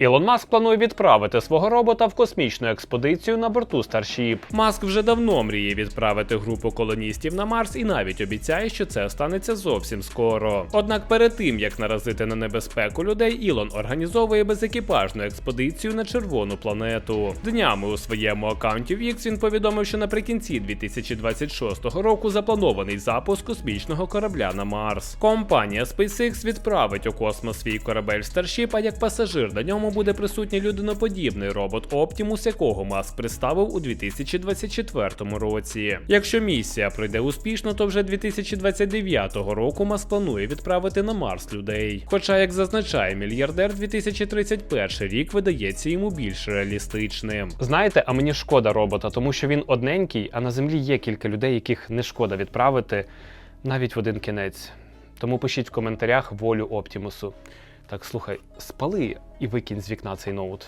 Ілон Маск планує відправити свого робота в космічну експедицію на борту Starship. Маск вже давно мріє відправити групу колоністів на Марс і навіть обіцяє, що це станеться зовсім скоро. Однак перед тим як наразити на небезпеку людей, Ілон організовує безекіпажну експедицію на червону планету. Днями у своєму аккаунті в X він повідомив, що наприкінці 2026 року запланований запуск космічного корабля на Марс. Компанія SpaceX відправить у космос свій корабель Starship, а як пасажир на ньому буде присутній людиноподібний робот Optimus, якого Маск представив у 2024 році. Якщо місія пройде успішно, то вже 2029 року Маск планує відправити на Марс людей. Хоча, як зазначає мільярдер, 2031 рік видається йому більш реалістичним. Знаєте, а мені шкода робота, тому що він одненький, а на землі є кілька людей, яких не шкода відправити навіть в один кінець. Тому пишіть в коментарях волю Оптімусу. Так, слухай, спали і викинь з вікна цей ноут.